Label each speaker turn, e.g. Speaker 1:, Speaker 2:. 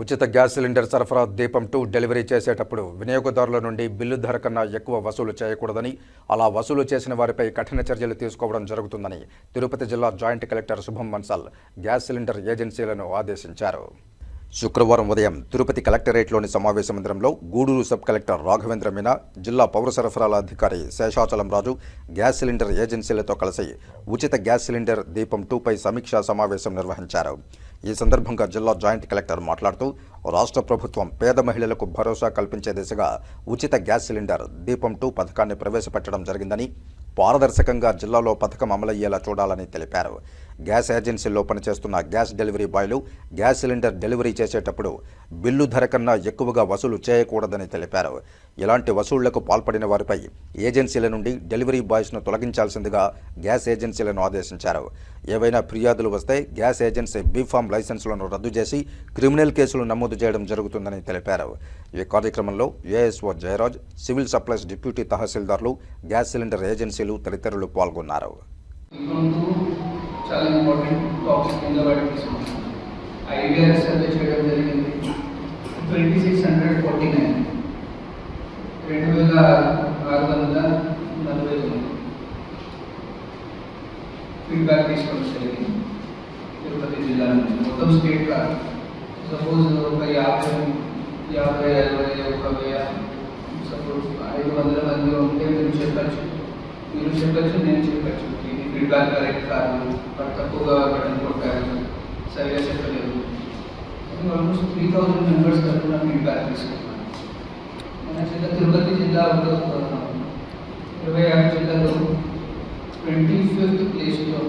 Speaker 1: ఉచిత gas cylinder సరఫరా దీపం టూ డెలివరీ చేసేటప్పుడు వినియోగదారుల నుండి బిల్లు ధర కన్నా ఎక్కువ వసూలు చేయకూడదని అలా వసూలు చేసిన వారిపై కఠిన చర్యలు తీసుకోవడం జరుగుతుందని తిరుపతి జిల్లా జాయింట్ కలెక్టర్ శుభం మన్సల్ గ్యాస్ సిలిండర్ ఏజెన్సీలను ఆదేశించారు. శుక్రవారం ఉదయం తిరుపతి కలెక్టరేట్లోని సమావేశ మందిరంలో గూడూరు సబ్ కలెక్టర్ రాఘవేంద్ర మీనా జిల్లా పౌర సరఫరాల అధికారి శేషాచలం రాజు గ్యాస్ సిలిండర్ ఏజెన్సీలతో కలిసి ఉచిత గ్యాస్ సిలిండర్ దీపం టూపై సమీక్షా సమావేశం నిర్వహించారు. ఈ సందర్భంగా జిల్లా జాయింట్ కలెక్టర్ మాట్లాడుతూ రాష్ట్ర ప్రభుత్వం పేద మహిళలకు భరోసా కల్పించే దిశగా ఉచిత గ్యాస్ సిలిండర్ దీపం టూ పథకాన్ని ప్రవేశపెట్టడం జరిగిందని పారదర్శకంగా జిల్లాలో పథకం అమలయ్యేలా చూడాలని తెలిపారు. గ్యాస్ ఏజెన్సీల్లో పనిచేస్తున్న గ్యాస్ డెలివరీ బాయ్లు గ్యాస్ సిలిండర్ డెలివరీ చేసేటప్పుడు బిల్లు ధర కన్నా ఎక్కువగా వసూలు చేయకూడదని తెలిపారు. ఇలాంటి వసూళ్ళకు పాల్పడిన వారిపై ఏజెన్సీల నుండి డెలివరీ బాయ్స్ను తొలగించాల్సిందిగా గ్యాస్ ఏజెన్సీలను ఆదేశించారు. ఏవైనా ఫిర్యాదులు వస్తే గ్యాస్ ఏజెన్సీ బీఫామ్ లైసెన్సులను రద్దు చేసి క్రిమినల్ కేసులు నమోదు చేయడం జరుగుతుందని తెలిపారు. ఈ కార్యక్రమంలో ASO Jayaraj civil supplies deputy తహసీల్దార్లు gas cylinder ఏజెన్సీలు తదితరులు పాల్గొన్నారు.
Speaker 2: ఇంకొంటూ చాలా ఇంపార్టెంట్ టాపిక్ కింద వాటికి తీసుకున్నాం ఐవీఆర్ సర్వే చేయడం జరిగింది twenty six hundred forty nine రెండు వేల ఆరు వందల నలభై తొమ్మిది ఫీడ్బ్యాక్ తీసుకోవడం జరిగింది తిరుపతి జిల్లా నుంచి మొత్తం స్టేట్ కాదు సపోజ్ ఒక యాభై యాభై అరవై ఒక వెయ్యి సపోజ్ ఐదు వందల మంది ఉంటే మీరు చెప్పచ్చు మీరు చెప్పచ్చు నేను చెప్పచ్చు. ఇది ఫీడ్బ్యాక్ కరెక్ట్ కాదు తక్కువగా బటన్ కొట్టారు. సరిగా చెప్పలేదు. ఆల్మోస్ట్ త్రీ థౌజండ్ మెంబర్స్ తరఫున ఫీడ్బ్యాక్ తీసుకున్నాను. మన జిల్లా తిరుపతి జిల్లా ఒక ఇరవై ఆరు జిల్లాలో ట్వంటీ ఫిఫ్త్ ప్లేస్లో